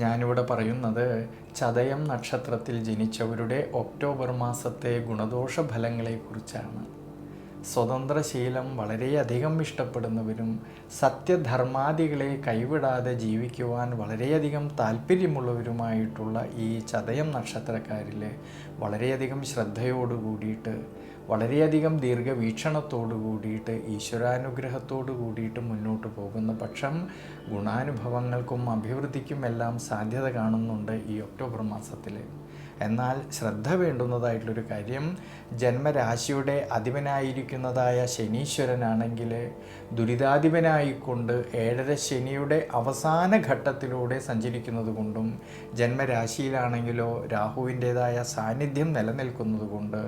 ഞാനിവിടെ പറയുന്നത് ചതയം നക്ഷത്രത്തിൽ ജനിച്ചവരുടെ ഒക്ടോബർ മാസത്തെ ഗുണദോഷ ഫലങ്ങളെക്കുറിച്ചാണ് സ്വതന്ത്രശീലം വളരെയധികം ഇഷ്ടപ്പെടുന്നവരും സത്യധർമാദികളെ കൈവിടാതെ ജീവിക്കുവാൻ വളരെയധികം താല്പര്യമുള്ളവരുമായിട്ടുള്ള ഈ ചതയം നക്ഷത്രക്കാരിൽ വളരെയധികം ശ്രദ്ധയോടു കൂടിയിട്ട് വളരെയധികം ദീർഘവീക്ഷണത്തോടു കൂടിയിട്ട് ഈശ്വരാനുഗ്രഹത്തോടു കൂടിയിട്ട് മുന്നോട്ട് പോകുന്ന പക്ഷം ഗുണാനുഭവങ്ങൾക്കും അഭിവൃദ്ധിക്കും എല്ലാം സാധ്യത കാണുന്നുണ്ട് ഈ ഒക്ടോബർ മാസത്തിൽ എന്നാൽ ശ്രദ്ധ വേണ്ടുന്നതായിട്ടുള്ളൊരു കാര്യം ജന്മരാശിയുടെ അധിപനായിരിക്കുന്നതായ ശനീശ്വരനാണെങ്കിൽ ദുരിതാധിപനായിക്കൊണ്ട് ഏഴര ശനിയുടെ അവസാന ഘട്ടത്തിലൂടെ സഞ്ചരിക്കുന്നത് കൊണ്ടും ജന്മരാശിയിലാണെങ്കിലോ രാഹുവിന്റേതായ സാന്നിധ്യം നിലനിൽക്കുന്നത് കൊണ്ട്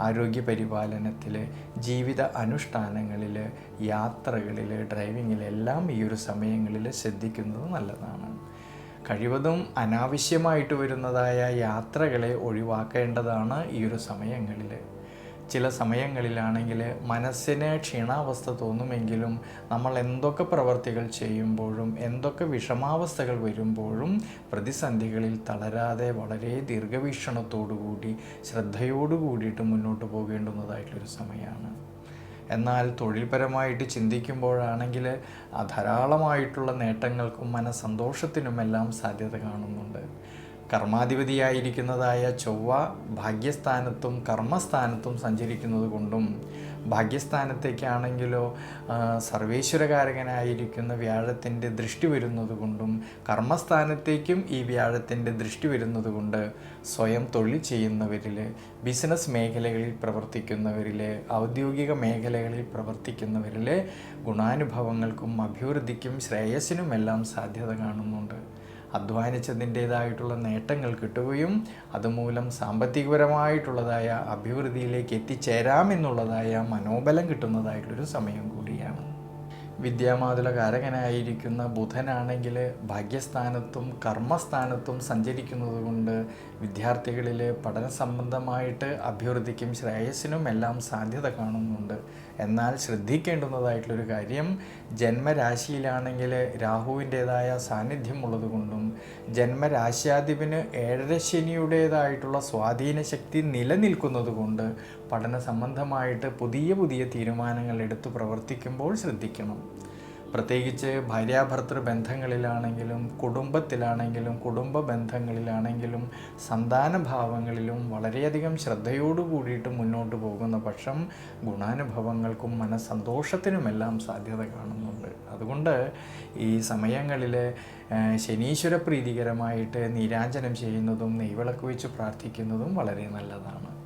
ആരോഗ്യ പരിപാലനത്തിൽ ജീവിത അനുഷ്ഠാനങ്ങളിൽ യാത്രകളിൽ ഡ്രൈവിങ്ങിലെല്ലാം ഈ ഒരു സമയങ്ങളിൽ ശ്രദ്ധിക്കുന്നത് നല്ലതാണ്. കഴിവതും അനാവശ്യമായിട്ട് വരുന്നതായ യാത്രകളെ ഒഴിവാക്കേണ്ടതാണ് ഈ ഒരു സമയങ്ങളിൽ ചില സമയങ്ങളിലാണെങ്കിൽ മനസ്സിന് ക്ഷീണാവസ്ഥ തോന്നുമെങ്കിലും നമ്മൾ എന്തൊക്കെ പ്രവർത്തികൾ ചെയ്യുമ്പോഴും എന്തൊക്കെ വിഷമാവസ്ഥകൾ വരുമ്പോഴും പ്രതിസന്ധികളിൽ തളരാതെ വളരെ ദീർഘവീക്ഷണത്തോടുകൂടി ശ്രദ്ധയോടു കൂടിയിട്ട് മുന്നോട്ട് പോകേണ്ടുന്നതായിട്ടുള്ളൊരു സമയമാണ്. എന്നാൽ തൊഴിൽപരമായിട്ട് ചിന്തിക്കുമ്പോഴാണെങ്കിൽ ധാരാളമായിട്ടുള്ള നേട്ടങ്ങൾക്കും മനസ്സന്തോഷത്തിനുമെല്ലാം സാധ്യത കാണുന്നുണ്ട്. കർമാധിപതിയായിരിക്കുന്നതായ ചൊവ്വ ഭാഗ്യസ്ഥാനത്തും കർമ്മസ്ഥാനത്തും സഞ്ചരിക്കുന്നത് കൊണ്ടും ഭാഗ്യസ്ഥാനത്തേക്കാണെങ്കിലോ സർവേശ്വരകാരകനായിരിക്കുന്ന വ്യാഴത്തിന്റെ ദൃഷ്ടി വരുന്നത് കൊണ്ടും കർമ്മസ്ഥാനത്തേക്കും ഈ വ്യാഴത്തിന്റെ ദൃഷ്ടി വരുന്നത് കൊണ്ട് സ്വയം തൊഴിൽ ചെയ്യുന്നവരിൽ ബിസിനസ് മേഖലകളിൽ പ്രവർത്തിക്കുന്നവരിൽ ഔദ്യോഗിക മേഖലകളിൽ പ്രവർത്തിക്കുന്നവരിൽ ഗുണാനുഭവങ്ങൾക്കും അഭിവൃദ്ധിക്കും ശ്രേയസ്സിനുമെല്ലാം സാധ്യത കാണുന്നുണ്ട്. അധ്വാനിച്ചതിന്റേതായിട്ടുള്ള നേട്ടങ്ങൾ കിട്ടുകയും അതുമൂലം സാമ്പത്തികപരമായിട്ടുള്ളതായ അഭിവൃദ്ധിയിലേക്ക് എത്തിച്ചേരാമെന്നുള്ളതായ മനോബലം കിട്ടുന്നതായിട്ടുള്ളൊരു സമയം കൂടിയാണ്. വിദ്യാമാതുല കാരകനായിരിക്കുന്ന ബുധനാണെങ്കിൽ ഭാഗ്യസ്ഥാനത്തും കർമ്മസ്ഥാനത്തും സഞ്ചരിക്കുന്നത് കൊണ്ട് വിദ്യാർത്ഥികളിൽ പഠന സംബന്ധമായിട്ട് അഭിവൃദ്ധിക്കും ശ്രേയസ്സിനും എല്ലാം സാധ്യത കാണുന്നുണ്ട്. എന്നാൽ ശ്രദ്ധിക്കേണ്ടുന്നതായിട്ടുള്ളൊരു കാര്യം ജന്മരാശിയിലാണെങ്കിൽ രാഹുവിന്റേതായ സാന്നിധ്യം ഉള്ളതുകൊണ്ടും ജന്മരാശ്യാധിപന് ഏഴരശനിയുടേതായിട്ടുള്ള സ്വാധീന ശക്തി നിലനിൽക്കുന്നത് കൊണ്ട് പഠന സംബന്ധമായിട്ട് പുതിയ പുതിയ തീരുമാനങ്ങൾ എടുത്ത് പ്രവർത്തിക്കുമ്പോൾ ശ്രദ്ധിക്കണം. പ്രത്യേകിച്ച് ഭാര്യാഭർത്തൃ ബന്ധങ്ങളിലാണെങ്കിലും കുടുംബത്തിലാണെങ്കിലും കുടുംബ ബന്ധങ്ങളിലാണെങ്കിലും സന്താന ഭാവങ്ങളിലും വളരെയധികം ശ്രദ്ധയോടു കൂടിയിട്ട് മുന്നോട്ട് പോകുന്ന പക്ഷം ഗുണാനുഭവങ്ങൾക്കും മനസ്സന്തോഷത്തിനുമെല്ലാം സാധ്യത കാണുന്നുണ്ട്. അതുകൊണ്ട് ഈ സമയങ്ങളിൽ ശനീശ്വര പ്രീതികരമായിട്ട് നീരാഞ്ജനം ചെയ്യുന്നതും നെയ്വിളക്ക് വെച്ച് പ്രാർത്ഥിക്കുന്നതും വളരെ നല്ലതാണ്.